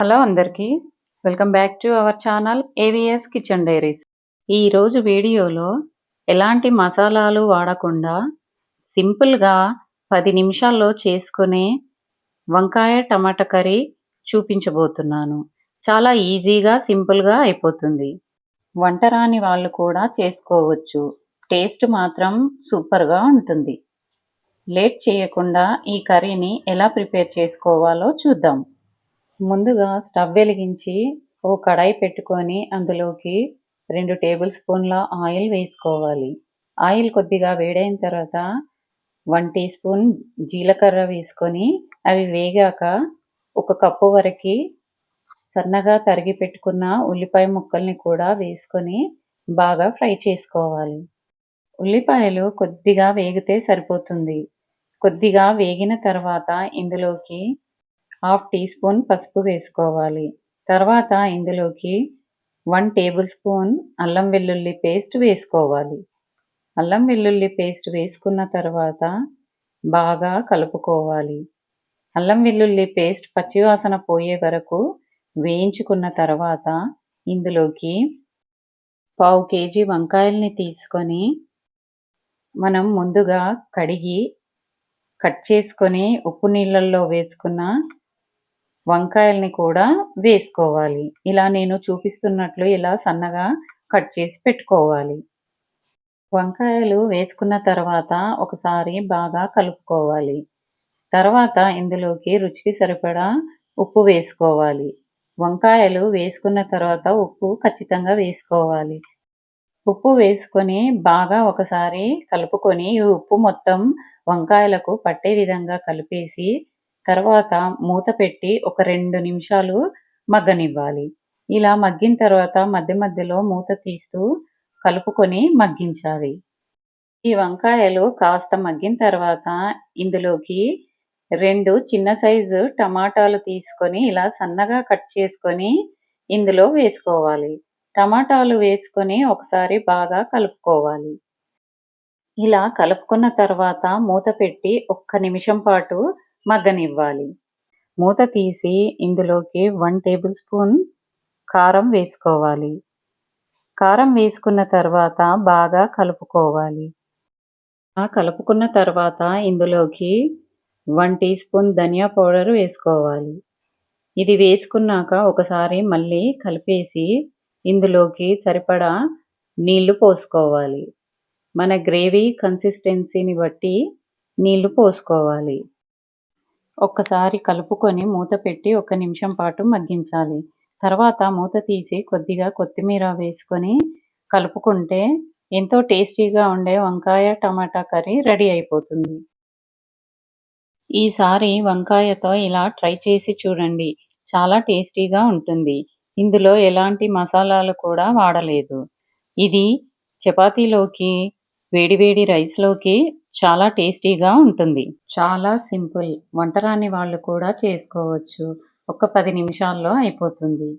Hello అందరికీ. Welcome back to our channel AVS kitchen diaries. ఈరోజు వీడియోలో ఎలాంటి మసాలాలు వాడకుండా సింపుల్గా పది నిమిషాల్లో చేసుకునే వంకాయ టమాటా కర్రీ చూపించబోతున్నాను. చాలా ఈజీగా సింపుల్గా అయిపోతుంది. వంట రాని వాళ్ళు కూడా చేసుకోవచ్చు. టేస్ట్ మాత్రం సూపర్గా ఉంటుంది. లేట్ చేయకుండా ఈ కర్రీని ఎలా ప్రిపేర్ చేసుకోవాలో చూద్దాం. ముందుగా స్టవ్ వెలిగించి ఓ కడాయి పెట్టుకొని అందులోకి రెండు టేబుల్ స్పూన్ల ఆయిల్ వేసుకోవాలి. ఆయిల్ కొద్దిగా వేడైన తర్వాత వన్ టీ స్పూన్ జీలకర్ర వేసుకొని అవి వేగాక ఒక కప్పు వరకు సన్నగా తరిగి పెట్టుకున్న ఉల్లిపాయ ముక్కల్ని కూడా వేసుకొని బాగా ఫ్రై చేసుకోవాలి. ఉల్లిపాయలు కొద్దిగా వేగితే సరిపోతుంది. కొద్దిగా వేగిన తర్వాత ఇందులోకి హాఫ్ టీ స్పూన్ పసుపు వేసుకోవాలి. తర్వాత ఇందులోకి వన్ టేబుల్ స్పూన్ అల్లం వెల్లుల్లి పేస్ట్ వేసుకోవాలి. అల్లం వెల్లుల్లి పేస్ట్ వేసుకున్న తర్వాత బాగా కలుపుకోవాలి. అల్లం వెల్లుల్లి పేస్ట్ పచ్చివాసన పోయే వరకు వేయించుకున్న తర్వాత ఇందులోకి పావు కేజీ వంకాయల్ని తీసుకొని మనం ముందుగా కడిగి కట్ చేసుకొని ఉప్పు నీళ్ళల్లో వేసుకున్న వంకాయల్ని కూడా వేసుకోవాలి. ఇలా నేను చూపిస్తున్నట్లు ఇలా సన్నగా కట్ చేసి పెట్టుకోవాలి. వంకాయలు వేసుకున్న తర్వాత ఒకసారి బాగా కలుపుకోవాలి. తర్వాత ఇందులోకి రుచికి సరిపడా ఉప్పు వేసుకోవాలి. వంకాయలు వేసుకున్న తర్వాత ఉప్పు ఖచ్చితంగా వేసుకోవాలి. ఉప్పు వేసుకొని బాగా ఒకసారి కలుపుకొని ఈ ఉప్పు మొత్తం వంకాయలకు పట్టే విధంగా కలిపేసి తర్వాత మూత పెట్టి ఒక రెండు నిమిషాలు మగ్గనివ్వాలి. ఇలా మగ్గిన తర్వాత మధ్య మధ్యలో మూత తీస్తూ కలుపుకొని మగ్గించాలి. ఈ వంకాయలు కాస్త మగ్గిన తర్వాత ఇందులోకి రెండు చిన్న సైజు టమాటాలు తీసుకొని ఇలా సన్నగా కట్ చేసుకొని ఇందులో వేసుకోవాలి. టమాటాలు వేసుకొని ఒకసారి బాగా కలుపుకోవాలి. ఇలా కలుపుకున్న తర్వాత మూత పెట్టి ఒక్క నిమిషం పాటు మగ్గనివ్వాలి. మూత తీసి ఇందులోకి వన్ టేబుల్ స్పూన్ కారం వేసుకోవాలి. కారం వేసుకున్న తర్వాత బాగా కలుపుకోవాలి. కలుపుకున్న తర్వాత ఇందులోకి వన్ టీ స్పూన్ ధనియా పౌడర్ వేసుకోవాలి. ఇది వేసుకున్నాక ఒకసారి మళ్ళీ కలిపేసి ఇందులోకి సరిపడా నీళ్ళు పోసుకోవాలి. మన గ్రేవీ కన్సిస్టెన్సీని బట్టి నీళ్ళు పోసుకోవాలి. ఒక్కసారి కలుపుకొని మూత పెట్టి ఒక నిమిషం పాటు మగ్గించాలి. తర్వాత మూత తీసి కొద్దిగా కొత్తిమీర వేసుకొని కలుపుకుంటే ఎంతో టేస్టీగా ఉండే వంకాయ టమాటా కర్రీ రెడీ అయిపోతుంది. ఈసారి వంకాయతో ఇలా ట్రై చేసి చూడండి. చాలా టేస్టీగా ఉంటుంది. ఇందులో ఎలాంటి మసాలాలు కూడా వాడలేదు. ఇది చపాతీలోకి వేడివేడి రైస్లోకి చాలా టేస్టీగా ఉంటుంది. చాలా సింపుల్. వంటరాని వాళ్ళు కూడా చేసుకోవచ్చు. ఒక పది నిమిషాల్లో అయిపోతుంది.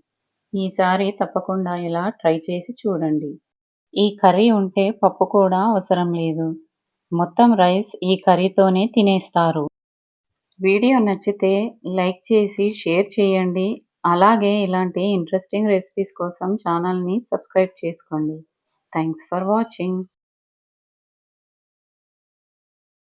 ఈసారి తప్పకుండా ఇలా ట్రై చేసి చూడండి. ఈ కర్రీ ఉంటే పప్పు కూడా అవసరం లేదు. మొత్తం రైస్ ఈ కర్రీతోనే తినేస్తారు. వీడియో నచ్చితే లైక్ చేసి షేర్ చేయండి. అలాగే ఇలాంటి ఇంట్రెస్టింగ్ రెసిపీస్ కోసం ఛానల్ని సబ్స్క్రైబ్ చేసుకోండి. Thanks for watching.